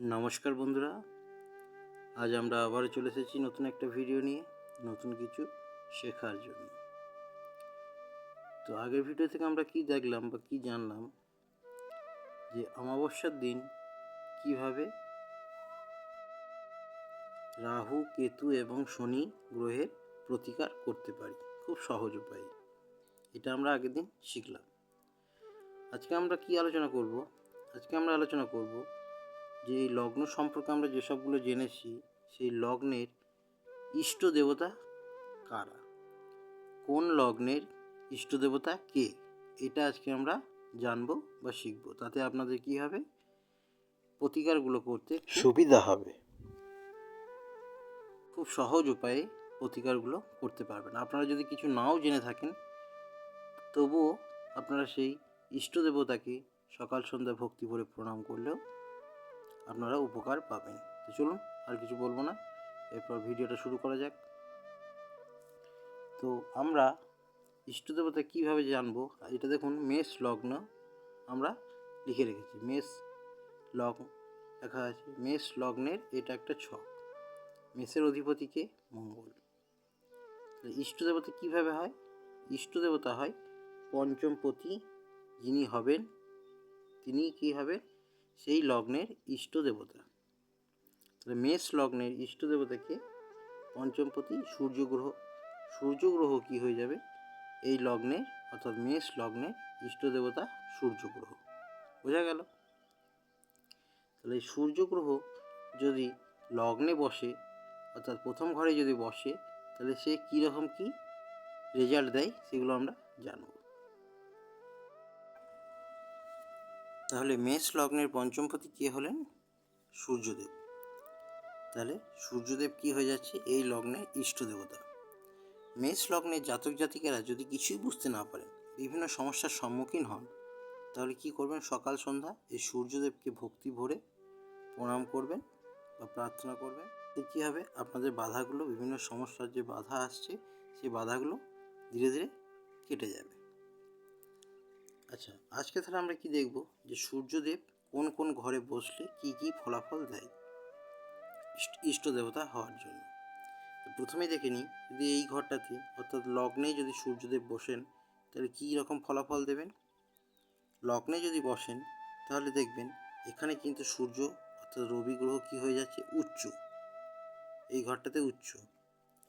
নমস্কার বন্ধুরা, আজ আমরা আবার চলে এসেছি নতুন একটা ভিডিও নিয়ে, নতুন কিছু শেখার জন্য। তো আগের ভিডিও থেকে আমরা কি দেখলাম বা কি জানলাম যে অমাবস্যার দিন কীভাবে রাহু, কেতু এবং শনি গ্রহের প্রতিকার করতে পারি, খুব সহজ উপায়ে। এটা আমরা আগের দিন শিখলাম। আজকে আমরা কি আলোচনা করব? আজকে আমরা আলোচনা করব যে এই লগ্ন সম্পর্কে আমরা যেসবগুলো জেনেছি সেই লগ্নের ইষ্ট দেবতা কারা? কোন লগ্নের ইষ্ট দেবতা কে? এটা আজকে আমরা জানব বা শিখব। তাতে আপনাদের কি হবে? প্রতিকারগুলো করতে সুবিধা হবে। খুব সহজ উপায়ে প্রতিকারগুলো করতে পারবেন। আপনারা যদি কিছু নাও জেনে থাকেন তবুও আপনারা সেই ইষ্ট দেবতাকে সকাল সন্ধ্যা ভক্তি ভরে প্রণাম করলেও আপনারা উপকার পাবেন। তো চলুন, আর কিছু বলব না। এরপর ভিডিওটা শুরু করা যাক। তো আমরা ইষ্টদেবতা কীভাবে জানব? এটা দেখুন, মেষ লগ্ন আমরা লিখে রেখেছি। মেষ লগ্ন লেখা আছে। মেষ লগ্নের এটা একটা ছক। মেষের অধিপতিকে মঙ্গল। ইষ্টদেবতা কীভাবে হয়? ইষ্ট দেবতা হয় পঞ্চমপতি যিনি হবেন, তিনি কী হবেন? সেই লগ্নের ইষ্ট দেবতা তাহলে মেষ লগ্নের ইষ্ট দেবতাকে পঞ্চমপতি সূর্যগ্রহ। সূর্যগ্রহ কি হয়ে যাবে? এই লগ্নের অর্থাৎ মেষ লগ্নের ইষ্ট দেবতা সূর্যগ্রহ। বোঝা গেল? তাহলে সূর্যগ্রহ যদি লগ্নে বসে, অর্থাৎ প্রথম ঘরে যদি বসে, তাহলে সে কীরকম কী রেজাল্ট দেয় সেগুলো আমরা জানব। তাহলে মেষ লগ্নের পঞ্চমপতি কে হলেন? সূর্যদেব। তাহলে সূর্যদেব কি হয়ে যাচ্ছে? এই লগ্নের ইষ্ট দেবতা। মেষ লগ্নের জাতক জাতিকেরা যদি কিছুই বুঝতে না পারেন, বিভিন্ন সমস্যার সম্মুখীন হন, তাহলে কি করবেন? সকাল সন্ধ্যা এই সূর্যদেবকে ভক্তি ভরে প্রণাম করবেন বা প্রার্থনা করবেন। তো কী হবে? আপনাদের বাধাগুলো, বিভিন্ন সমস্যার যে বাধা আসছে সেই বাধাগুলো ধীরে ধীরে কেটে যাবে। আচ্ছা আজকে তাহলে আমরা কি দেখব? যে সূর্যদেব কোন কোন ঘরে বসলে কি কি ফলাফল দেয় ইষ্ট- দেবতা হওয়ার জন্য। প্রথমে দেখে নিই, যদি এই ঘরটাতে, অর্থাৎ লগ্নে যদি সূর্যদেব বসেন, তাহলে কী রকম ফলাফল দেবেন? লগ্নে যদি বসেন, তাহলে দেখবেন এখানে কিন্তু সূর্য, অর্থাৎ রবি গ্রহ কী হয়ে যাচ্ছে? উচ্চ। এই ঘরটাতে উচ্চ,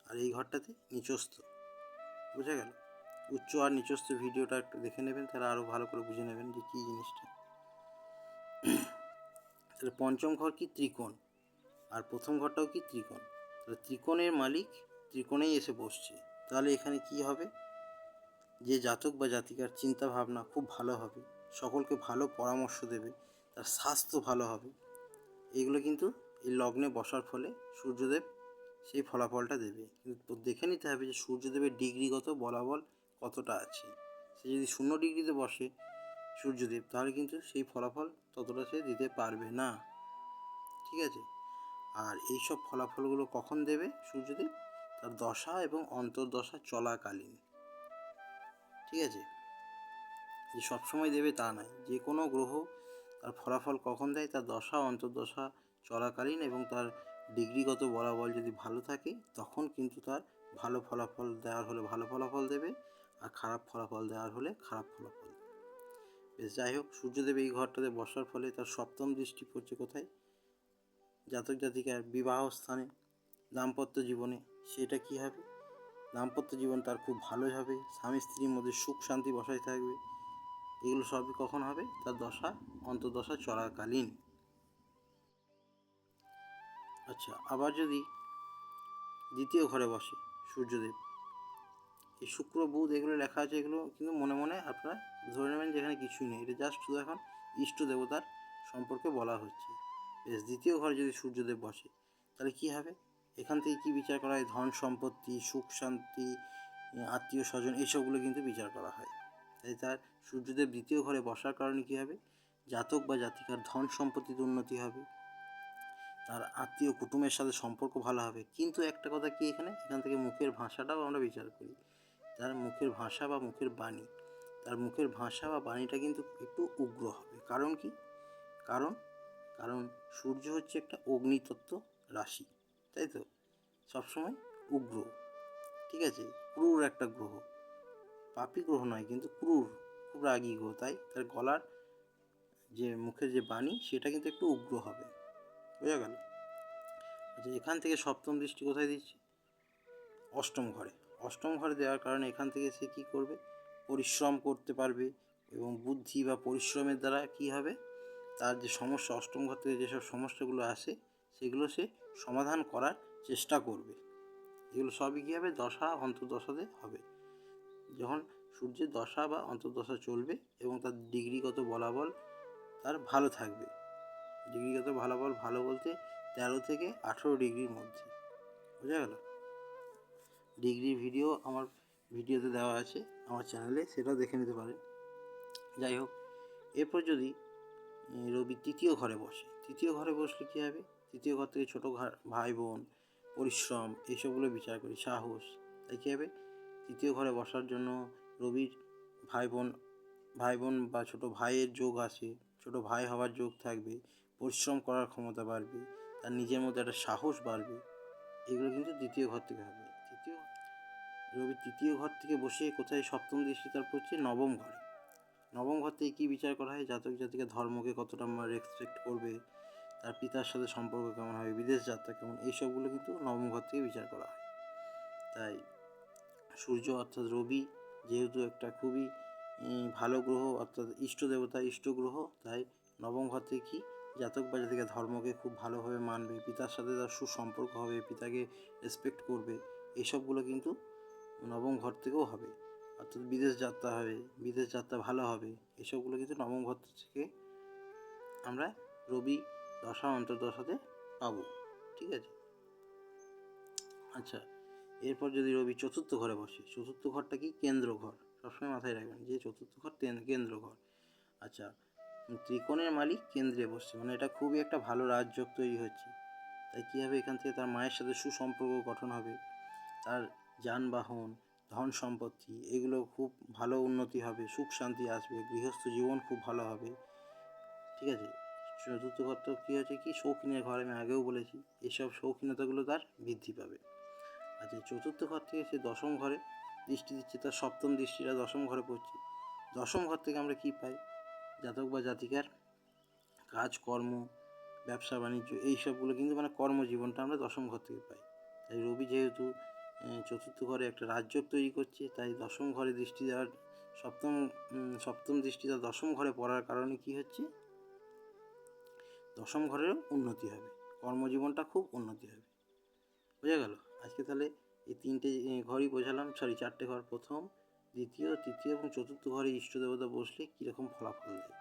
আর এই ঘরটাতে নিচস্থ। বোঝা গেল? উচ্চ আর নিচস্থ ভিডিওটা একটু দেখে নেবেন, তাহলে আরও ভালো করে বুঝে নেবেন যে কী জিনিসটা। তাহলে পঞ্চম ঘর কি ত্রিকোণ? আর প্রথম ঘরটাও কি ত্রিকোণ? তাহলে ত্রিকোণের মালিক ত্রিকোণেই এসে বসছে। তাহলে এখানে কি হবে? যে জাতক বা জাতিকার চিন্তা ভাবনা খুব ভালো হবে, সকলকে ভালো পরামর্শ দেবে, তার স্বাস্থ্য ভালো হবে। এগুলো কিন্তু এই লগ্নে বসার ফলে সূর্যদেব সেই ফলাফলটা দেবে। কিন্তু দেখে নিতে হবে যে সূর্যদেবের ডিগ্রিগত বলাবল কতটা আছে? সে যদি শূন্য ডিগ্রিতে বসে সূর্যদেব, তাহলে কিন্তু সেই ফলাফল ততটা সে দিতে পারবে না। ঠিক আছে? আর এই সব ফলাফলগুলো কখন দেবে সূর্যদেব? তার দশা এবং অন্তর্দশা চলাকালীন। ঠিক আছে? যে সবসময় দেবে তা নয়। যে কোনো গ্রহ তার ফলাফল কখন দেয়? তার দশা, অন্তর্দশা চলাকালীন এবং তার ডিগ্রিগত বলাবল যদি ভালো থাকে, তখন কিন্তু তার ভালো ফলাফল দেওয়ার হলে ভালো ফলাফল দেবে। আর খারাপ ফলাফল দেওয়ার হলে খারাপ ফলাফল। বেশ, যাই হোক, সূর্যদেব এই ঘরটাতে বসার ফলে তার সপ্তম দৃষ্টি পড়ছে কোথায়? জাতক জাতিকার বিবাহ স্থানে, দাম্পত্য জীবনে। সেটা কি হবে? দাম্পত্য জীবন তার খুব ভালোই হবে। স্বামী স্ত্রীর মধ্যে সুখ শান্তি বসায় থাকবে। এগুলো সবই কখন হবে? তার দশা, অন্তর্দশা চলাকালীন। আচ্ছা আবার যদি দ্বিতীয় ঘরে বসে সূর্যদেব এই শুক্র বুধ এগুলো লেখা আছে এগুলো কিন্তু মনে মনে আপনারা ধরে নেবেন যে এখানে কিছুই নেই। এটা জাস্ট শুধু এখন ইষ্ট দেবতার সম্পর্কে বলা হচ্ছে। বেশ, দ্বিতীয় ঘরে যদি সূর্যদেব বসে, তাহলে কি হবে? এখান থেকে কি বিচার করা হয়? ধন সম্পত্তি, সুখ শান্তি, আত্মীয় স্বজন এইসবগুলো কিন্তু বিচার করা হয়। তাই তার সূর্যদেব দ্বিতীয় ঘরে বসার কারণে কী হবে? জাতক বা জাতিকার ধন সম্পত্তিতে উন্নতি হবে। তার আত্মীয় কুটুমের সাথে সম্পর্ক ভালো হবে। কিন্তু একটা কথা কি এখানে? এখান থেকে মুখের ভাষাটাও আমরা বিচার করি। তার মুখের ভাষা বা মুখের বাণী। তার মুখের ভাষা বা বাণীটা কিন্তু একটু উগ্র হবে। কারণ কি? কারণ কারণ সূর্য হচ্ছে একটা অগ্নিতত্ত্ব রাশি, তাই তো? সবসময় উগ্র। ঠিক আছে? ক্রুর একটা গ্রহ। পাপি গ্রহ নয়, কিন্তু ক্রুর। খুব রাগী গ্রহ, তাই তার গলার যে মুখের যে বাণী, সেটা কিন্তু একটু উগ্র হবে। বোঝা গেল? আচ্ছা এখান থেকে সপ্তম দৃষ্টি কোথায় দিচ্ছি অষ্টম ঘরে। অষ্টম ঘরে দেওয়ার কারণে এখান থেকে সে কী করবে? পরিশ্রম করতে পারবে এবং বুদ্ধি বা পরিশ্রমের দ্বারা কী হবে? তার যে সমস্যা, অষ্টম ঘর থেকে যেসব সমস্যাগুলো আসে, সেগুলো সে সমাধান করার চেষ্টা করবে। এগুলো সবই কী হবে? দশা, অন্তর্দশাতে হবে। যখন সূর্যের দশা বা অন্তর্দশা চলবে এবং তার ডিগ্রিগত বলাবল তার ভালো থাকবে। ডিগ্রিগত বলাবল ভালো বলতে তেরো থেকে আঠেরো ডিগ্রির মধ্যে। বোঝা গেল? ডিগ্রির ভিডিও আমার ভিডিওতে দেওয়া আছে, আমার চ্যানেলে সেটাও দেখে নিতে পারেন। যাই হোক, এরপর যদি রবি তৃতীয় ঘরে বসে, তৃতীয় ঘরে বসলে কী হবে? তৃতীয় ঘর থেকে ছোটো ভাই বোন পরিশ্রম, এইসবগুলো বিচার করি, সাহস, তাই কী হবে? তৃতীয় ঘরে বসার জন্য রবির ভাই বোন ভাই বোন বা ছোটো ভাইয়ের যোগ আছে, ছোটো ভাই হওয়ার যোগ থাকবে, পরিশ্রম করার ক্ষমতা বাড়বে, তার নিজের মধ্যে একটা সাহস বাড়বে, এগুলো কিন্তু দ্বিতীয় ঘর থেকে হবে। রবি তৃতীয় ঘর থেকে বসে কোথায় সপ্তম দৃষ্টি তার পড়ছে? নবম ঘরে। নবম ঘর থেকে কী বিচার করা হয়? জাতক জাতিকে ধর্মকে কতটা রেসপেক্ট করবে? তার পিতার সাথে সম্পর্ক কেমন হবে? বিদেশ যাত্রা কেমন? এইসবগুলো কিন্তু নবম ঘর থেকে বিচার করা হয়। তাই সূর্য অর্থাৎ রবি যেহেতু একটা খুবই ভালো গ্রহ, অর্থাৎ ইষ্ট দেবতা, ইষ্ট গ্রহ, তাই নবম ঘর থেকে কি জাতক বা জাতিকে ধর্মকে খুব ভালোভাবে মানবে, পিতার সাথে তার সুসম্পর্ক হবে, পিতাকে রেসপেক্ট করবে এইসবগুলো কিন্তু নবম ঘর থেকেও হবে। অর্থাৎ বিদেশ যাত্রা হবে, বিদেশ যাত্রা ভালো হবে, এসবগুলো কিন্তু নবম ঘর থেকে আমরা রবি দশা অন্তর্দশাতে পাব। ঠিক আছে? আচ্ছা এরপর যদি রবি চতুর্থ ঘরে বসে, চতুর্থ ঘরটা কি কেন্দ্র ঘর? সবসময় মাথায় রাখবেন যে চতুর্থ ঘর কেন্দ্র ঘর। আচ্ছা ত্রিকোণের মালিক কেন্দ্রে বসছে মানে এটা খুবই একটা ভালো রাজযোগ তৈরি হচ্ছে। তাই কী হবে এখান থেকে তার মায়ের সাথে সুসম্পর্ক গঠন হবে, তার যানবাহন, ধন সম্পত্তি, এগুলো খুব ভালো উন্নতি হবে, সুখ শান্তি আসবে, গৃহস্থ জীবন খুব ভালো হবে। ঠিক আছে? চতুর্থ ঘর তো কী হচ্ছে কি? শৌখিনের ঘর আমি আগেও বলেছি, এসব শৌখিনতাগুলো তার বৃদ্ধি পাবে। আচ্ছা চতুর্থ ঘর থেকে সে দশম ঘরে, দৃষ্টি দিচ্ছে তার সপ্তম দৃষ্টিটা দশম ঘরে পড়ছে। দশম ঘর থেকে আমরা কী পাই? জাতক বা জাতিকার কাজকর্ম ব্যবসা, বাণিজ্য এই সবগুলো কিন্তু মানে কর্মজীবনটা আমরা দশম ঘর থেকে পাই। তাই রবি যেহেতু চতুর্থ ঘরে একটা রাজযোগ তৈরি করছে, তাই দশম ঘরে দৃষ্টি দেওয়ার, সপ্তম সপ্তম দৃষ্টিটা দশম ঘরে পড়ার কারণে কি হচ্ছে? দশম ঘরেরও উন্নতি হবে, কর্মজীবনটা খুব উন্নতি হবে। বোঝা গেল? আজকে তাহলে এই তিনটে ঘরই বোঝালাম, সরি, চারটে ঘর প্রথম, দ্বিতীয়, তৃতীয় এবং চতুর্থ ঘরে ইষ্ট দেবতা বসলে কীরকম ফলাফল দেয়?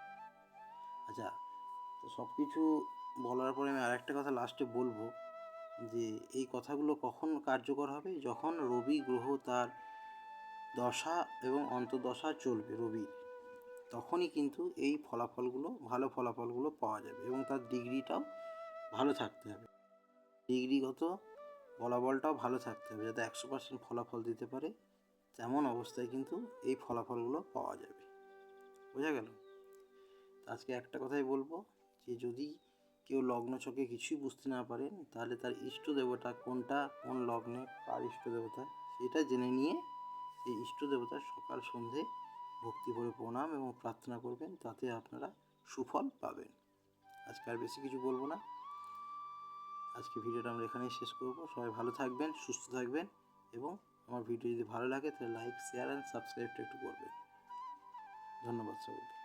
আচ্ছা তো সব কিছু বলার পরে আমি আরেকটা কথা লাস্টে বলব। যে এই কথাগুলো কখন কার্যকর হবে? যখন রবি গ্রহ তার দশা এবং অন্তর্দশা চলবে রবি, তখনই কিন্তু এই ফলাফলগুলো, ভালো ফলাফলগুলো পাওয়া যাবে এবং তার ডিগ্রিটাও ভালো থাকতে হবে। ডিগ্রিগত ফলাফলটাও ভালো থাকতে হবে যাতে একশো পার্সেন্ট ফলাফল দিতে পারে। তেমন অবস্থায় কিন্তু এই ফলাফলগুলো পাওয়া যাবে। বোঝা গেল? আজকে একটা কথাই বলব যে যদি কেউ লগ্ন ছকে কিছুই বুঝতে না পারেন, তাহলে তার ইষ্ট দেবতা কোনটা, কোন লগ্নে কার ইষ্ট দেবতা সেটা জেনে নিয়ে সেই ইষ্ট দেবতার সকাল সন্ধে ভক্তি করে প্রণাম এবং প্রার্থনা করবেন, তাতে আপনারা সুফল পাবেন। আজকে আর বেশি কিছু বলব না। আজকে ভিডিওটা আমরা এখানেই শেষ করব। সবাই ভালো থাকবেন, সুস্থ থাকবেন এবং আমার ভিডিও যদি ভালো লাগে, তাহলে লাইক শেয়ার অ্যান্ড সাবস্ক্রাইবটা একটু করবেন। ধন্যবাদ সবাইকে।